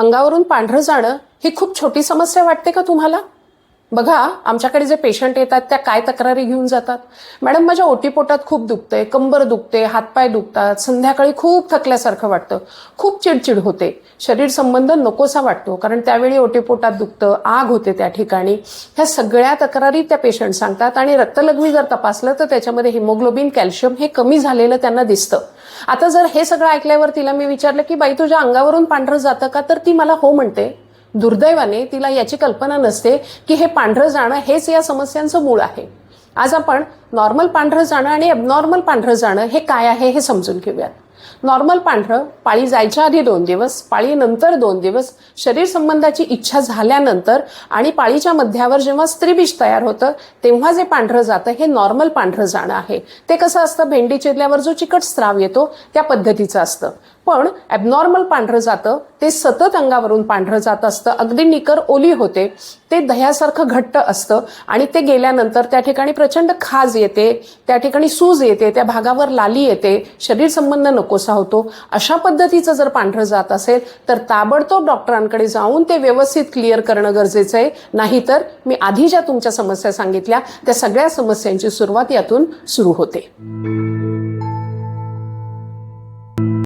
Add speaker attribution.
Speaker 1: अंगावरून पांढरं जाणं ही खूप छोटी समस्या वाटते का तुम्हाला? बघा आमच्याकडे जे पेशंट येतात त्या काय तक्रारी घेऊन जातात? मॅडम माझ्या ओटीपोटात खूप दुखतंय कंबर दुखते हातपाय दुखतात संध्याकाळी खूप थकल्यासारखं वाटतं खूप चिडचिड होते. शरीर संबंध नकोसा वाटतो कारण त्यावेळी ओटीपोटात दुखतं आग होते त्या ठिकाणी. ह्या सगळ्या तक्रारी त्या पेशंट सांगतात आणि रक्तलघवी जर तपासलं तर त्याच्यामध्ये हिमोग्लोबिन कॅल्शियम हे कमी झालेलं त्यांना दिसतं. आता जर हे सगळं ऐकल्यावर तिला मी विचारलं की बाई तुझ्या अंगावरून पांढरं जातं का? तर ती मला हो म्हणते. दुर्दैवाने तिला याची कल्पना नसते की हे पांढरं जाणं हेच या समस्यांचं मूळ आहे. आज आपण नॉर्मल पांढरं जाणं आणि एबनॉर्मल पांढरं जाणं हे काय आहे हे समजून घेऊयात. नॉर्मल पांढरं पाळी जायच्या आधी दोन दिवस पाळीनंतर दोन दिवस शरीर संबंधाची इच्छा झाल्यानंतर आणि पाळीच्या मध्यावर जेव्हा स्त्रीबीज तयार होतं तेव्हा जे पांढरं जातं हे नॉर्मल पांढरं जाणं आहे. ते कसं असतं? भेंडी चिरल्यावर जो चिकट स्त्राव येतो त्या पद्धतीचं असतं. पण ॲबनॉर्मल पांढरं जातं ते सतत अंगावरून पांढरं जात असतं अगदी निकर ओली होते ते दह्यासारखं घट्ट असतं आणि ते गेल्यानंतर त्या ठिकाणी प्रचंड खाज येते त्या ठिकाणी सूज येते त्या भागावर लाली येते शरीर संबंध नकोसा होतो. अशा पद्धतीचं जर पांढरं जात असेल तर ताबडतोब डॉक्टरांकडे जाऊन ते व्यवस्थित क्लिअर करणं गरजेचं आहे. नाहीतर मी आधी ज्या तुमच्या समस्या सांगितल्या त्या सगळ्या समस्यांची सुरुवात यातून सुरू होते.